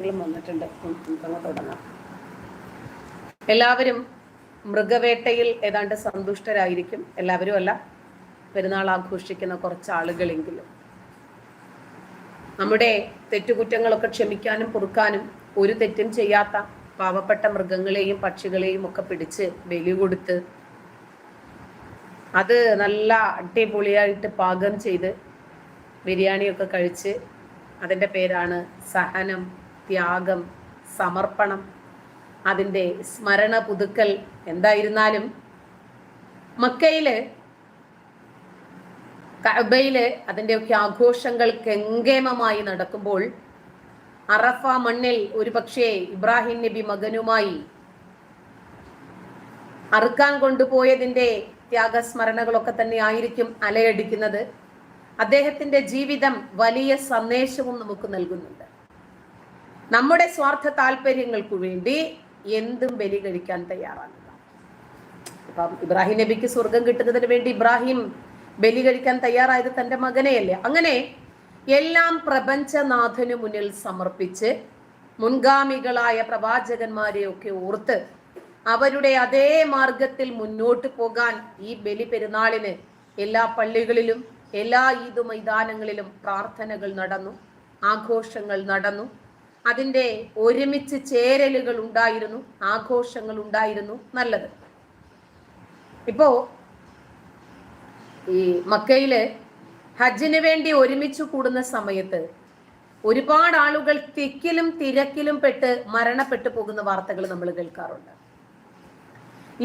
വന്നിട്ടുണ്ട്. തുടങ്ങാം. എല്ലാവരും മൃഗവേട്ടയിൽ ഏതാണ്ട് സന്തുഷ്ടരായിരിക്കും. എല്ലാവരും അല്ല പെരുന്നാൾ ആഘോഷിക്കുന്ന കുറച്ച് ആളുകളെങ്കിലും നമ്മുടെ തെറ്റുകുറ്റങ്ങളൊക്കെ ക്ഷമിക്കാനും പൊറുക്കാനും ഒരു തെറ്റും ചെയ്യാത്ത പാവപ്പെട്ട മൃഗങ്ങളെയും പക്ഷികളെയും ഒക്കെ പിടിച്ച് ബലി കൊടുത്ത് അത് നല്ല അടിപൊളിയായിട്ട് പാകം ചെയ്ത് ബിരിയാണിയൊക്കെ കഴിച്ച് അതിന്റെ പേരാണ് സഹനം. ത്യാഗം സമർപ്പണം അതിന്റെ സ്മരണ പുതുക്കൽ എന്തായിരുന്നാലും മക്കയിൽ കബയിൽ അതിന്റെയൊക്കെ ആഘോഷങ്ങൾ കെങ്കേമമായി നടക്കുമ്പോൾ അറഫ മണ്ണിൽ ഒരു പക്ഷേ ഇബ്രാഹിം നബി മകനുമായി അറുക്കാൻ കൊണ്ടുപോയതിന്റെ ത്യാഗസ്മരണകളൊക്കെ തന്നെ ആയിരിക്കും അലയടിക്കുന്നത്. അദ്ദേഹത്തിന്റെ ജീവിതം വലിയ സന്ദേശവും നമുക്ക് നൽകുന്നുണ്ട്. നമ്മുടെ സ്വാർത്ഥ താല്പര്യങ്ങൾക്ക് വേണ്ടി എന്തും ബലി കഴിക്കാൻ തയ്യാറാകുക അപ്പം ഇബ്രാഹിം നബിക്ക് സ്വർഗം കിട്ടുന്നതിന് വേണ്ടി ഇബ്രാഹിം ബലി കഴിക്കാൻ തയ്യാറായത് തന്റെ മകനെയല്ലേ? അങ്ങനെ എല്ലാം പ്രപഞ്ചനാഥനു മുന്നിൽ സമർപ്പിച്ച് മുൻഗാമികളായ പ്രവാചകന്മാരെയൊക്കെ ഓർത്ത് അവരുടെ അതേ മാർഗത്തിൽ മുന്നോട്ട് പോകാൻ ഈ ബലി പെരുന്നാളിന് എല്ലാ പള്ളികളിലും എല്ലാ ഈദ് മൈതാനങ്ങളിലും പ്രാർത്ഥനകൾ നടന്നു ആഘോഷങ്ങൾ നടന്നു. അതിന്റെ ഒരുമിച്ച് ചേരലുകൾ ഉണ്ടായിരുന്നു ആഘോഷങ്ങൾ ഉണ്ടായിരുന്നു നല്ലത്. ഇപ്പോ ഈ മക്കയിൽ ഹജ്ജിന് വേണ്ടി ഒരുമിച്ച് കൂടുന്ന സമയത്ത് ഒരുപാട് ആളുകൾ തിക്കിലും തിരക്കിലും പെട്ട് മരണപ്പെട്ടു പോകുന്ന വാർത്തകൾ നമ്മൾ കേൾക്കാറുണ്ട്.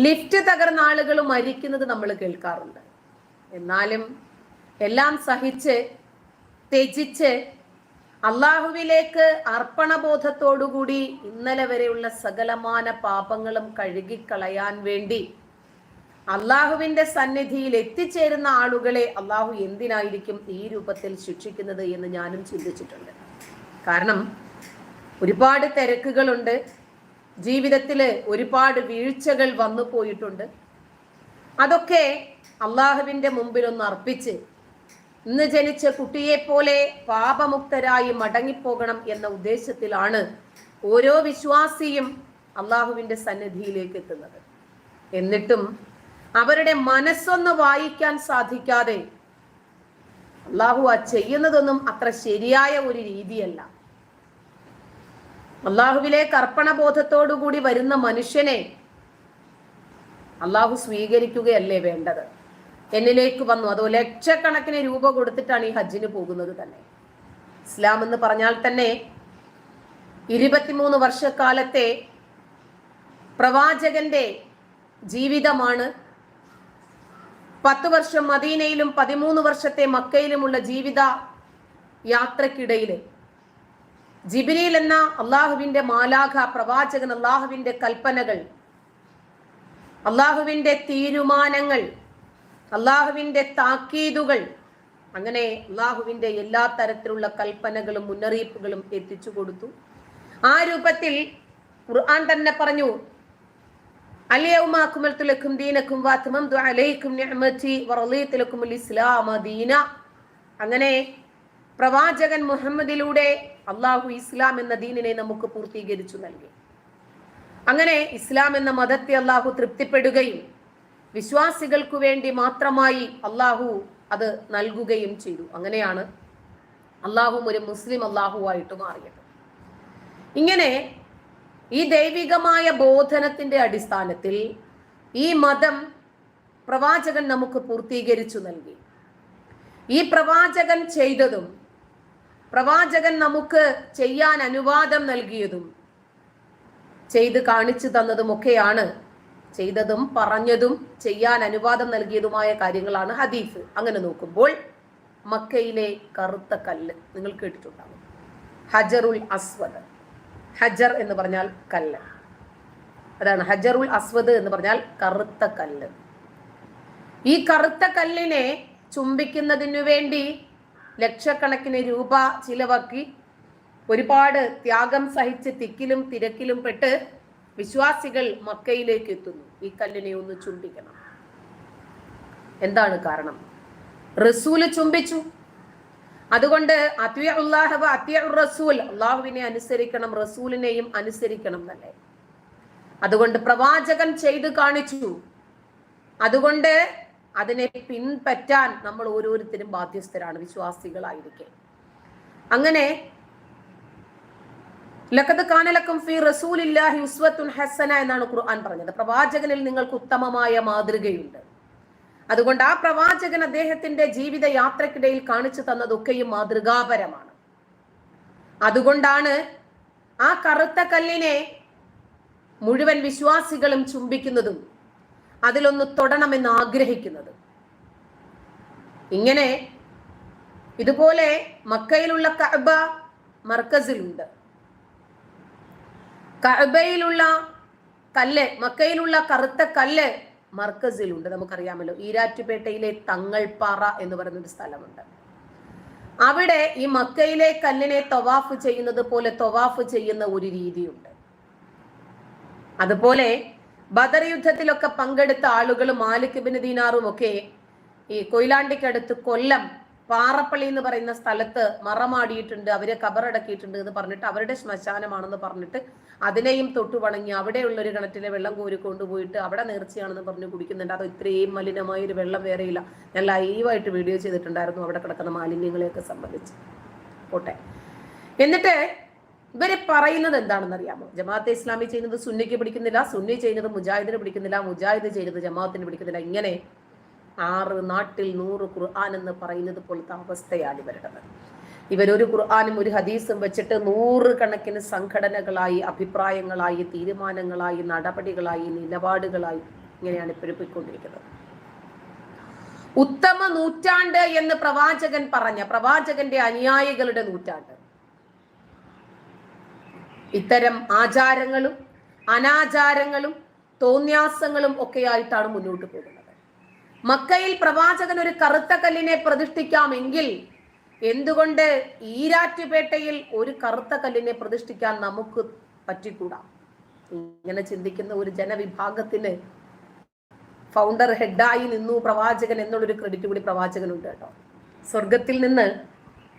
ലിഫ്റ്റ് തകർന്ന ആളുകൾ മരിക്കുന്നത് നമ്മൾ കേൾക്കാറുണ്ട്. എന്നാലും എല്ലാം സഹിച്ച് ത്യജിച്ച് അള്ളാഹുവിലേക്ക് അർപ്പണബോധത്തോടുകൂടി ഇന്നലെ വരെയുള്ള സകലമാന പാപങ്ങളും കഴുകിക്കളയാൻ വേണ്ടി അള്ളാഹുവിന്റെ സന്നിധിയിൽ എത്തിച്ചേരുന്ന ആളുകളെ അള്ളാഹു എന്തിനായിരിക്കും ഈ രൂപത്തിൽ ശിക്ഷിക്കുന്നത് എന്ന് ഞാനും ചിന്തിച്ചിട്ടുണ്ട്. കാരണം ഒരുപാട് തിരക്കുകളുണ്ട്. ജീവിതത്തിൽ ഒരുപാട് വീഴ്ചകൾ വന്നു പോയിട്ടുണ്ട്. അതൊക്കെ അള്ളാഹുവിന്റെ മുമ്പിൽ ഒന്ന് അർപ്പിച്ച് ഇന്ന് ജനിച്ച കുട്ടിയെ പോലെ പാപമുക്തരായി മടങ്ങിപ്പോകണം എന്ന ഉദ്ദേശത്തിലാണ് ഓരോ വിശ്വാസിയും അള്ളാഹുവിന്റെ സന്നിധിയിലേക്ക് എത്തുന്നത്. എന്നിട്ടും അവരുടെ മനസ്സൊന്ന് വായിക്കാൻ സാധിക്കാതെ അള്ളാഹു ആ ചെയ്യുന്നതൊന്നും അത്ര ശരിയായ ഒരു രീതിയല്ല. അള്ളാഹുവിലെ കർപ്പണബോധത്തോടുകൂടി വരുന്ന മനുഷ്യനെ അള്ളാഹു സ്വീകരിക്കുകയല്ലേ വേണ്ടത്? എന്നിലേക്ക് വന്നു. അതോ ലക്ഷക്കണക്കിന് രൂപ കൊടുത്തിട്ടാണ് ഈ ഹജ്ജിന് പോകുന്നത് തന്നെ. ഇസ്ലാം എന്ന് പറഞ്ഞാൽ തന്നെ ഇരുപത്തിമൂന്ന് വർഷക്കാലത്തെ പ്രവാചകന്റെ ജീവിതമാണ്. പത്ത് വർഷം മദീനയിലും പതിമൂന്ന് വർഷത്തെ മക്കയിലുമുള്ള ജീവിത യാത്രക്കിടയിൽ ജിബിരിയിൽ എന്ന അള്ളാഹുവിന്റെ മാലാഖ പ്രവാചകൻ അള്ളാഹുവിന്റെ കൽപ്പനകൾ അള്ളാഹുവിന്റെ തീരുമാനങ്ങൾ അള്ളാഹുവിന്റെ താക്കീതുകൾ. അങ്ങനെ അള്ളാഹുവിന്റെ എല്ലാ തരത്തിലുള്ള കൽപ്പനകളും മുന്നറിയിപ്പുകളും എത്തിച്ചു കൊടുത്തു. ആ രൂപത്തിൽ ഖുർആൻ തന്നെ പറഞ്ഞു അലിയവുമാക്കുമൽത്തുലക്കും ദീനക്കും വാത്തുമംതു അലൈക്കും വറളീതുലക്കും ഇസ്ലാമ ദീന. അങ്ങനെ പ്രവാചകൻ മുഹമ്മദിലൂടെ അള്ളാഹു ഇസ്ലാം എന്ന ദീനിനെ നമുക്ക് പൂർത്തീകരിച്ചു നൽകി. അങ്ങനെ ഇസ്ലാം എന്ന മതത്തെ അള്ളാഹു തൃപ്തിപ്പെടുകയും വിശ്വാസികൾക്കു വേണ്ടി മാത്രമായി അള്ളാഹു അത് നൽകുകയും ചെയ്തു. അങ്ങനെയാണ് അള്ളാഹു ഒരു മുസ്ലിം അള്ളാഹുവായിട്ട് മാറിയത്. ഇങ്ങനെ ഈ ദൈവികമായ ബോധനത്തിന്റെ അടിസ്ഥാനത്തിൽ ഈ മതം പ്രവാചകൻ നമുക്ക് പൂർത്തീകരിച്ചു നൽകി. ഈ പ്രവാചകൻ ചെയ്തതും പ്രവാചകൻ നമുക്ക് ചെയ്യാൻ അനുവാദം നൽകിയതും ചെയ്ത് കാണിച്ചു തന്നതുമൊക്കെയാണ് ചെയ്തതും പറഞ്ഞതും ചെയ്യാൻ അനുവാദം നൽകിയതുമായ കാര്യങ്ങളാണ് ഹദീഫ്. അങ്ങനെ നോക്കുമ്പോൾ മക്കയിലെ കറുത്ത കല്ല് നിങ്ങൾ കേട്ടിട്ടുണ്ടാകും ഹജറുൽ അസ്വദ്. ഹജർ എന്ന് പറഞ്ഞാൽ കല്ല്. അതാണ് ഹജറുൽ അസ്വദ് എന്ന് പറഞ്ഞാൽ കറുത്ത കല്ല്. ഈ കറുത്ത കല്ലിനെ ചുംബിക്കുന്നതിനു വേണ്ടി ലക്ഷക്കണക്കിന് രൂപ ചിലവാക്കി ഒരുപാട് ത്യാഗം സഹിച്ച് തിക്കിലും തിരക്കിലും പെട്ട് വിശ്വാസികൾ മക്കയിലേക്ക് എത്തുന്നു. ഈ കല്ലിനെ ഒന്ന് ചുംബിക്കണം. എന്താണ് കാരണം? റസൂൽ ചുംബിച്ചു. അതുകൊണ്ട് റസൂൽ അള്ളാഹുവിനെ അനുസരിക്കണം റസൂലിനെയും അനുസരിക്കണം തന്നെ. അതുകൊണ്ട് പ്രവാചകൻ ചെയ്തു കാണിച്ചു. അതുകൊണ്ട് അതിനെ പിൻപറ്റാൻ നമ്മൾ ഓരോരുത്തരും ബാധ്യസ്ഥരാണ് വിശ്വാസികളായിരിക്കെ. അങ്ങനെ ഫി ഉസ്വത്തുൻ ഹസന എന്നാണ് ഖുർആൻ പറഞ്ഞത്. പ്രവാചകനിൽ നിങ്ങൾക്ക് ഉത്തമമായ മാതൃകയുണ്ട്. അതുകൊണ്ട് ആ പ്രവാചകൻ അദ്ദേഹത്തിന്റെ ജീവിത യാത്രക്കിടയിൽ കാണിച്ചു തന്നതൊക്കെയും മാതൃകാപരമാണ്. അതുകൊണ്ടാണ് ആ കറുത്ത കല്ലിനെ മുഴുവൻ വിശ്വാസികളും ചുംബിക്കുന്നതും അതിലൊന്ന് തൊടണമെന്ന് ആഗ്രഹിക്കുന്നത്. ഇങ്ങനെ ഇതുപോലെ മക്കയിലുള്ള കഅബ മർക്കസിലുണ്ട്. കഅബയിലുള്ള കല്ല് മക്കയിലുള്ള കറുത്ത കല്ല് മർക്കസിലുണ്ട്. നമുക്കറിയാമല്ലോ. ഈരാറ്റുപേട്ടയിലെ തങ്ങൾപ്പാറ എന്ന് പറയുന്ന ഒരു സ്ഥലമുണ്ട്. അവിടെ ഈ മക്കയിലെ കല്ലിനെ തൊവാഫ് ചെയ്യുന്നത് പോലെ തൊവാഫ് ചെയ്യുന്ന ഒരു രീതിയുണ്ട്. അതുപോലെ ബദർ യുദ്ധത്തിലൊക്കെ പങ്കെടുത്ത ആളുകളും മാലിക് ബിൻ ദീനാറും ഒക്കെ ഈ കൊയിലാണ്ടിക്കടുത്ത് കൊല്ലം പാറപ്പള്ളി എന്ന് പറയുന്ന സ്ഥലത്ത് മറമാടിയിട്ടുണ്ട് അവരെ കബറടക്കിയിട്ടുണ്ട് എന്ന് പറഞ്ഞിട്ട് അവരുടെ ശ്മശാനമാണെന്ന് പറഞ്ഞിട്ട് അതിനെയും തൊട്ടു വണങ്ങി അവിടെയുള്ള ഒരു കിണറ്റിലെ വെള്ളം കോരി കൊണ്ടുപോയിട്ട് അവിടെ നേർച്ചയാണെന്ന് പറഞ്ഞ് കുടിക്കുന്നുണ്ട്. അത് ഇത്രയും മലിനമായ ഒരു വെള്ളം വേറെയില്ല ഞാൻ ലൈവായിട്ട് വീഡിയോ ചെയ്തിട്ടുണ്ടായിരുന്നു അവിടെ കിടക്കുന്ന മാലിന്യങ്ങളെയൊക്കെ സംബന്ധിച്ച്. പോട്ടെ. എന്നിട്ട് ഇവർ പറയുന്നത് എന്താണെന്ന് അറിയാമോ? ജമാഅത്തെ ഇസ്ലാമി ചെയ്യുന്നത് സുന്നിക്ക് പിടിക്കുന്നില്ല സുന്നി ചെയ്യുന്നത് മുജാഹിദിന് പിടിക്കുന്നില്ല മുജാഹിദ് ചെയ്യുന്നത് ജമാഅത്തിന് പിടിക്കുന്നില്ല. ഇങ്ങനെ ആറ് നാട്ടിൽ നൂറ് ഖുർആൻ എന്ന് പറയുന്നത് പോലത്തെ അവസ്ഥയാണ് ഇവരുടേത് ഇവരൊരു ഖുർആാനും ഒരു ഹദീസും വെച്ചിട്ട് നൂറ് കണക്കിന് സംഘടനകളായി അഭിപ്രായങ്ങളായി തീരുമാനങ്ങളായി നടപടികളായി നിലപാടുകളായി ഇങ്ങനെയാണ് പെരുപ്പിക്കൊണ്ടിരിക്കുന്നത് ഉത്തമ നൂറ്റാണ്ട് എന്ന് പ്രവാചകൻ പറഞ്ഞ പ്രവാചകന്റെ അനുയായികളുടെ നൂറ്റാണ്ട്. ഇത്തരം ആചാരങ്ങളും അനാചാരങ്ങളും തോന്യാസങ്ങളും ഒക്കെയായിട്ടാണ് മുന്നോട്ട് പോകുന്നത്. മക്കയിൽ പ്രവാചകൻ ഒരു കറുത്ത കല്ലിനെ പ്രതിഷ്ഠിക്കാമെങ്കിൽ എന്തുകൊണ്ട് ഈരാറ്റുപേട്ടയിൽ ഒരു കറുത്ത കല്ലിനെ പ്രതിഷ്ഠിക്കാൻ നമുക്ക് പറ്റിക്കൂടാ? ഇങ്ങനെ ചിന്തിക്കുന്ന ഒരു ജനവിഭാഗത്തിന് ഫൗണ്ടർ ഹെഡായി നിന്നു പ്രവാചകൻ എന്നുള്ളൊരു ക്രെഡിറ്റ് കൂടി പ്രവാചകനുണ്ട് കേട്ടോ. സ്വർഗത്തിൽ നിന്ന്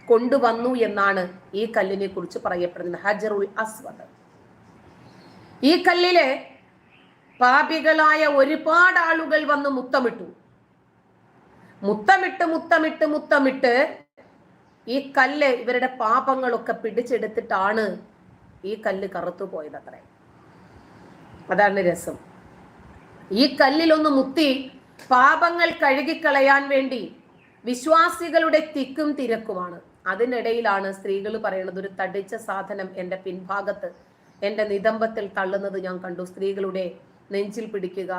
കൊണ്ടുവന്നു എന്നാണ് ഈ കല്ലിനെ കുറിച്ച് പറയപ്പെടുന്നത്. ഹജറുൽ അസ്വദ്. ഈ കല്ലിലെ പാപികളായ ഒരുപാട് ആളുകൾ വന്ന് മുത്തമിട്ടു. മുത്തമിട്ട് മുത്തമിട്ട് മുത്തമിട്ട് ഈ കല്ല് ഇവരുടെ പാപങ്ങളൊക്കെ പിടിച്ചെടുത്തിട്ടാണ് ഈ കല്ല് കറുത്തു പോയത് അത്രേ. അതാണ് രസം. ഈ കല്ലിലൊന്ന് മുത്തി പാപങ്ങൾ കഴുകിക്കളയാൻ വേണ്ടി വിശ്വാസികളുടെ തിക്കും തിരക്കുമാണ്. അതിനിടയിലാണ് സ്ത്രീകൾ പറയുന്നത് ഒരു തടിച്ച സാധനം എന്റെ പിൻഭാഗത്ത് എന്റെ നിതംബത്തിൽ തള്ളുന്നത് ഞാൻ കണ്ടു. സ്ത്രീകളുടെ നെഞ്ചിൽ പിടിക്കുക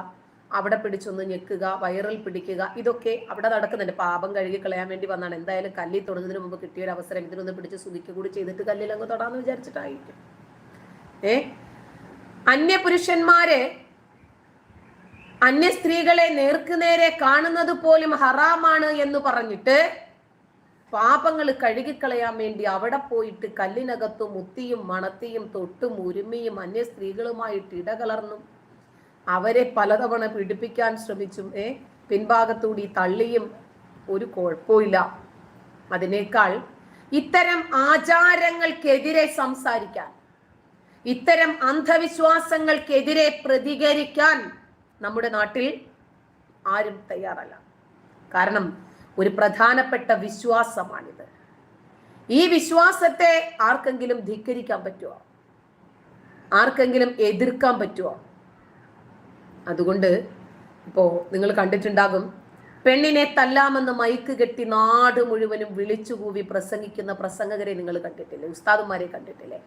അവിടെ പിടിച്ചൊന്ന് ഞെക്കുക വയറിൽ പിടിക്കുക ഇതൊക്കെ അവിടെ നടക്കുന്നുണ്ട്. പാപം കഴുകി കളയാൻ വേണ്ടി വന്നാണ്. എന്തായാലും കല്ലിൽ തൊടുന്നതിന് മുമ്പ് കിട്ടിയ ഒരു അവസരം. ഇതിനൊന്ന് പിടിച്ച് സുഖിക്കുക കൂടി ചെയ്തിട്ട് കല്ലിൽ അങ്ങ് തൊടാന്ന് വിചാരിച്ചിട്ടായിരിക്കും. ഏ? അന്യപുരുഷന്മാരെ അന്യ സ്ത്രീകളെ നേർക്കുനേരെ കാണുന്നത് പോലും ഹറാമാണ് എന്ന് പറഞ്ഞിട്ട് പാപങ്ങൾ കഴുകിക്കളയാൻ വേണ്ടി അവിടെ പോയിട്ട് കല്ലിനകത്തും മുത്തിയും മണത്തിയും തൊട്ടും ഉരുമിയും അന്യ സ്ത്രീകളുമായിട്ട് ഇടകലർന്നും അവരെ പലതവണ പീഡിപ്പിക്കാൻ ശ്രമിച്ചും ഏ പിൻഭാഗത്തൂടി തള്ളിയും ഒരു കുഴപ്പമില്ല അതിനേക്കാൾ ഇത്തരം ആചാരങ്ങൾക്കെതിരെ സംസാരിക്കാൻ ഇത്തരം അന്ധവിശ്വാസങ്ങൾക്കെതിരെ പ്രതികരിക്കാൻ നമ്മുടെ നാട്ടിൽ ആരും തയ്യാറല്ല. കാരണം ഒരു പ്രധാനപ്പെട്ട വിശ്വാസമാണിത്. ഈ വിശ്വാസത്തെ ആർക്കെങ്കിലും ധിക്കരിക്കാൻ പറ്റുമോ ആർക്കെങ്കിലും എതിർക്കാൻ പറ്റുമോ അതുകൊണ്ട് ഇപ്പോ നിങ്ങൾ കണ്ടിട്ടുണ്ടാകും പെണ്ണിനെ തല്ലാമെന്ന് മൈക്ക് കെട്ടി നാട് മുഴുവനും വിളിച്ചുകൂവി പ്രസംഗിക്കുന്ന പ്രസംഗകരെ നിങ്ങൾ കണ്ടിട്ടില്ലേ? ഉസ്താദുമാരെ കണ്ടിട്ടില്ലേ?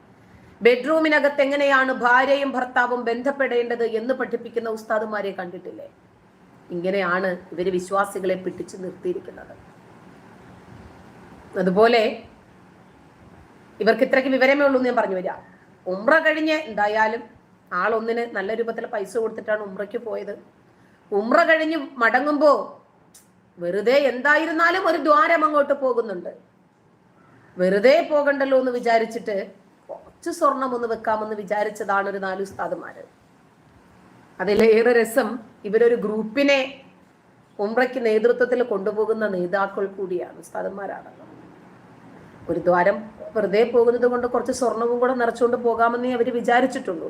ബെഡ്റൂമിനകത്ത് എങ്ങനെയാണ് ഭാര്യയും ഭർത്താവും ബന്ധപ്പെടേണ്ടത് എന്ന് പഠിപ്പിക്കുന്ന ഉസ്താദുമാരെ കണ്ടിട്ടില്ലേ? ഇങ്ങനെയാണ് ഇവർ വിശ്വാസികളെ പിടിച്ചു നിർത്തിയിരിക്കുന്നത്. അതുപോലെ ഇവർക്ക് ഇത്രയ്ക്ക് വിവരമേ ഉള്ളൂ എന്ന് ഞാൻ പറഞ്ഞു വരിക ഉമ്ര കഴിഞ്ഞ് എന്തായാലും ആളൊന്നിന് നല്ല രൂപത്തിൽ പൈസ കൊടുത്തിട്ടാണ് ഉമ്രയ്ക്ക് പോയത്. ഉമ്ര കഴിഞ്ഞ് മടങ്ങുമ്പോൾ വെറുതെ എന്തായിരുന്നാലും ഒരു ദ്വാരം അങ്ങോട്ട് പോകുന്നുണ്ട്. വെറുതെ പോകണ്ടല്ലോ എന്ന് വിചാരിച്ചിട്ട് കുറച്ച് സ്വർണം ഒന്ന് വെക്കാമെന്ന് വിചാരിച്ചതാണ് ഒരു നാല് ഉസ്താദുമാര്. അതിലേറെ രസം ഇവരൊരു ഗ്രൂപ്പിനെ ഉമ്രയ്ക്ക് നേതൃത്വത്തിൽ കൊണ്ടുപോകുന്ന നേതാക്കൾ കൂടിയാണ് ഉസ്താദന്മാരാണ് ദ്വാരം വെറുതെ പോകുന്നത് കൊണ്ട് കുറച്ച് സ്വർണവും കൂടെ നിറച്ചുകൊണ്ട് പോകാമെന്നേ അവർ വിചാരിച്ചിട്ടുള്ളൂ.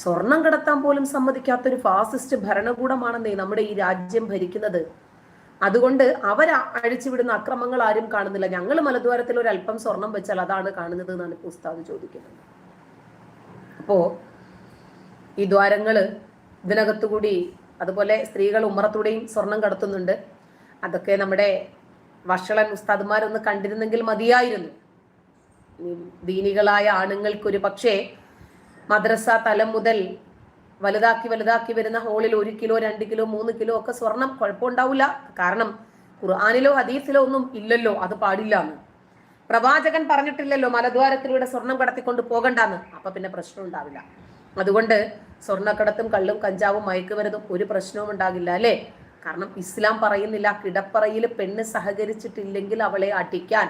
സ്വർണം കടത്താൻ പോലും സമ്മതിക്കാത്തൊരു ഫാസിസ്റ്റ് ഭരണകൂടമാണെന്നേ നമ്മുടെ ഈ രാജ്യം ഭരിക്കുന്നത്. അതുകൊണ്ട് അവർ അഴിച്ചുവിടുന്ന അക്രമങ്ങൾ ആരും കാണുന്നില്ല. ഞങ്ങൾ മലദ്വാരത്തിൽ ഒരു അല്പം സ്വർണം വെച്ചാൽ അതാണ് കാണുന്നത് എന്നാണ് ഇപ്പോൾ ഉസ്താദ് ചോദിക്കുന്നത്. അപ്പോ ഈ ദ്വാരങ്ങൾ ഇതിനകത്തുകൂടി അതുപോലെ സ്ത്രീകൾ ഉമ്മറത്തൂടെയും സ്വർണം കടത്തുന്നുണ്ട്. അതൊക്കെ നമ്മുടെ വഷളൻ ഉസ്താദുമാരൊന്ന് കണ്ടിരുന്നെങ്കിൽ മതിയായിരുന്നു. ദീനികളായ ആണുങ്ങൾക്കൊരു പക്ഷേ മദ്രസ തലം മുതൽ വലുതാക്കി വലുതാക്കി വരുന്ന ഹോളിൽ ഒരു കിലോ രണ്ട് കിലോ മൂന്ന് കിലോ ഒക്കെ സ്വർണം കുഴപ്പമുണ്ടാവില്ല കാരണം ഖുർആാനിലോ ഹദീസിലോ ഒന്നും ഇല്ലല്ലോ അത് പാടില്ല എന്ന്. പ്രവാചകൻ പറഞ്ഞിട്ടില്ലല്ലോ മലദ്വാരത്തിലൂടെ സ്വർണം കടത്തിക്കൊണ്ട് പോകണ്ടെന്ന്. അപ്പൊ പിന്നെ പ്രശ്നം ഉണ്ടാവില്ല. അതുകൊണ്ട് സ്വർണക്കടത്തും കള്ളും കഞ്ചാവും മയക്കുമരുന്നും ഒരു പ്രശ്നവും ഉണ്ടാകില്ല അല്ലേ? കാരണം ഇസ്ലാം പറയുന്നില്ല കിടപ്പറയിൽ പെണ്ണ് സഹകരിച്ചിട്ടില്ലെങ്കിൽ അവളെ അടിക്കാൻ.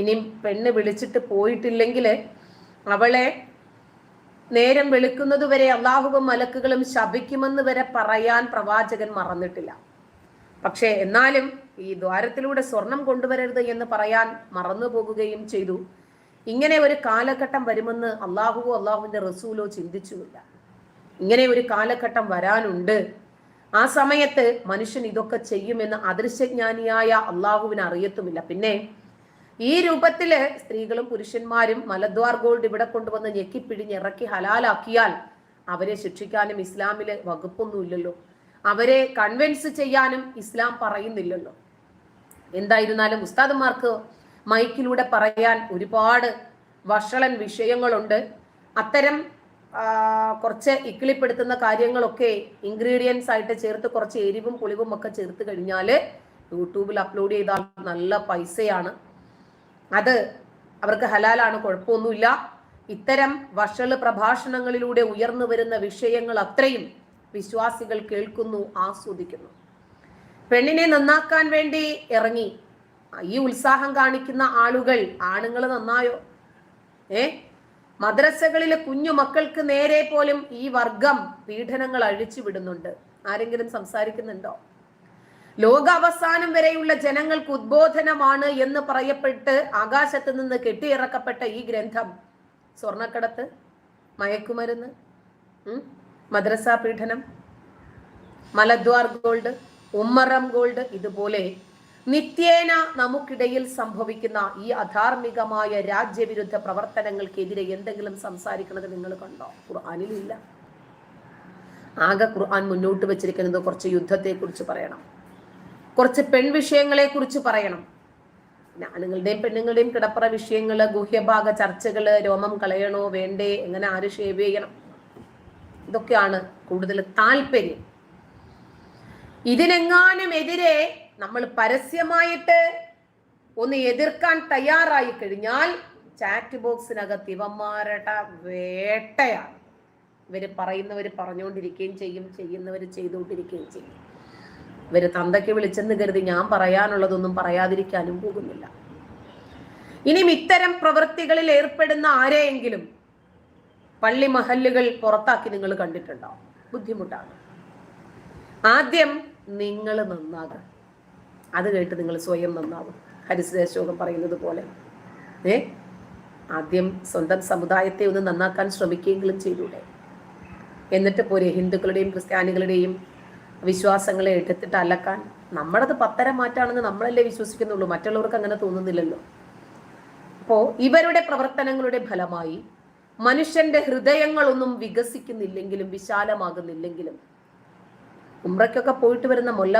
ഇനി പെണ്ണ് വിളിച്ചിട്ട് പോയിട്ടില്ലെങ്കിൽ അവളെ നേരം വെളുക്കുന്നതുവരെ അള്ളാഹുവും മലക്കുകളും ശപിക്കുമെന്ന് വരെ പറയാൻ പ്രവാചകൻ മറന്നിട്ടില്ല. പക്ഷേ എന്നാലും ഈ ദ്വാരത്തിലൂടെ സ്വർണം കൊണ്ടുവരരുത് എന്ന് പറയാൻ മറന്നു പോകുകയും ചെയ്തു. ഇങ്ങനെ ഒരു കാലഘട്ടം വരുമെന്ന് അള്ളാഹുവോ അള്ളാഹുവിന്റെ റസൂലോ ചിന്തിച്ചുമില്ല. ഇങ്ങനെ ഒരു കാലഘട്ടം വരാനുണ്ട്. ആ സമയത്ത് മനുഷ്യൻ ഇതൊക്കെ ചെയ്യുമെന്ന് അദൃശ്യജ്ഞാനിയായ അള്ളാഹുവിന് അറിയത്തുമില്ല. പിന്നെ ഈ രൂപത്തിൽ സ്ത്രീകളും പുരുഷന്മാരും മലദ്വാർ ഗോൾഡ് ഇവിടെ കൊണ്ടുവന്ന് ഞെക്കിപ്പിഴിഞ്ഞ് ഇറക്കി ഹലാലാക്കിയാൽ അവരെ ശിക്ഷിക്കാനും ഇസ്ലാമിൽ വകുപ്പൊന്നുമില്ലല്ലോ അവരെ കൺവിൻസ് ചെയ്യാനും ഇസ്ലാം പറയുന്നില്ലല്ലോ. എന്തായിരുന്നാലും ഉസ്താദന്മാർക്ക് മൈക്കിലൂടെ പറയാൻ ഒരുപാട് വഷളൻ വിഷയങ്ങളുണ്ട്. അത്തരം കുറച്ച് ഇക്കിളിപ്പെടുത്തുന്ന കാര്യങ്ങളൊക്കെ ഇൻഗ്രീഡിയൻസ് ആയിട്ട് ചേർത്ത് കുറച്ച് എരിവും പുളിവും ഒക്കെ ചേർത്ത് കഴിഞ്ഞാൽ യൂട്യൂബിൽ അപ്ലോഡ് ചെയ്താൽ നല്ല പൈസയാണ്. അത് അവർക്ക് ഹലാലാണ് കുഴപ്പമൊന്നുമില്ല. ഇത്തരം വഷൾ പ്രഭാഷണങ്ങളിലൂടെ ഉയർന്നു വരുന്ന വിഷയങ്ങൾ അത്രയും വിശ്വാസികൾ കേൾക്കുന്നു ആസ്വദിക്കുന്നു. പെണ്ണിനെ നന്നാക്കാൻ വേണ്ടി ഇറങ്ങി. ഈ ഉത്സാഹം കാണിക്കുന്ന ആളുകൾ ആണുങ്ങൾ നന്നായോ? ഏ? മദ്രസകളിലെ കുഞ്ഞു മക്കൾക്ക് നേരെ പോലും ഈ വർഗം പീഡനങ്ങൾ അഴിച്ചു വിടുന്നുണ്ട്. ആരെങ്കിലും സംസാരിക്കുന്നുണ്ടോ? ലോക അവസാനം വരെയുള്ള ജനങ്ങൾക്ക് ഉദ്ബോധനമാണ് എന്ന് പറയപ്പെട്ട് ആകാശത്ത് നിന്ന് കെട്ടിയിറക്കപ്പെട്ട ഈ ഗ്രന്ഥം. സ്വർണക്കടത്ത് മയക്കുമരുന്ന് മദ്രസ പീഡനം മലദ്വാർ ഗോൾഡ് ഉമ്മറം ഗോൾഡ് ഇതുപോലെ നിത്യേന നമുക്കിടയിൽ സംഭവിക്കുന്ന ഈ അധാർമികമായ രാജ്യവിരുദ്ധ പ്രവർത്തനങ്ങൾക്കെതിരെ എന്തെങ്കിലും സംസാരിക്കുന്നത് നിങ്ങൾ കണ്ടോ? ഖുർആാനിലില്ല. ആകെ ഖുർആൻ മുന്നോട്ട് വെച്ചിരിക്കുന്നത് കുറച്ച് യുദ്ധത്തെക്കുറിച്ച് പറയണം. കുറച്ച് പെൺവിഷയങ്ങളെ കുറിച്ച് പറയണം. ആണുങ്ങളുടെയും പെണ്ണുങ്ങളുടെയും കിടപ്പറ വിഷയങ്ങൾ ഗുഹ്യഭാഗ ചർച്ചകൾ രോമം കളയണോ വേണ്ടേ എങ്ങനെ ആര് ഷേവ് ചെയ്യണം? ഇതൊക്കെയാണ് കൂടുതൽ താല്പര്യം. ഇതിനെങ്ങാനും എതിരെ നമ്മൾ പരസ്യമായിട്ട് ഒന്ന് എതിർക്കാൻ തയ്യാറായി കഴിഞ്ഞാൽ ചാറ്റ് ബോക്സിനകത്ത് ഇവന്മാരുടെ വേട്ടയാണ്. ഇവർ പറയുന്നവർ പറഞ്ഞുകൊണ്ടിരിക്കുകയും ചെയ്യും ചെയ്യുന്നവർ ചെയ്തുകൊണ്ടിരിക്കുകയും ചെയ്യും. ഇവർ തന്തയ്ക്ക് വിളിച്ചെന്ന് കരുതി ഞാൻ പറയാനുള്ളതൊന്നും പറയാതിരിക്കാനും പോകുന്നില്ല. ഇനിയും ഇത്തരം പ്രവൃത്തികളിൽ ഏർപ്പെടുന്ന ആരെയെങ്കിലും പള്ളി മഹല്ലുകൾ പുറത്താക്കി നിങ്ങൾ കണ്ടിട്ടുണ്ടാവും ബുദ്ധിമുട്ടാണ്. ആദ്യം നിങ്ങൾ നന്നാകും അത് കേട്ട് നിങ്ങൾ സ്വയം നന്നാവും. ഹരിശ്രേശോകം പറയുന്നത് പോലെ. ഏ? ആദ്യം സ്വന്തം സമുദായത്തെ ഒന്ന് നന്നാക്കാൻ ശ്രമിക്കുകയെങ്കിലും ചെയ്തൂടെ? എന്നിട്ട് പോരെ ഹിന്ദുക്കളുടെയും ക്രിസ്ത്യാനികളുടെയും വിശ്വാസങ്ങളെ എടുത്തിട്ട് അലക്കാൻ. നമ്മളത് പത്തര മാറ്റാണെന്ന് നമ്മളല്ലേ വിശ്വസിക്കുന്നുള്ളൂ. മറ്റുള്ളവർക്ക് അങ്ങനെ തോന്നുന്നില്ലല്ലോ. അപ്പോ ഇവരുടെ പ്രവർത്തനങ്ങളുടെ ഫലമായി മനുഷ്യന്റെ ഹൃദയങ്ങളൊന്നും വികസിക്കുന്നില്ലെങ്കിലും വിശാലമാകുന്നില്ലെങ്കിലും ഉമ്രയ്ക്കൊക്കെ പോയിട്ട് വരുന്ന മൊല്ല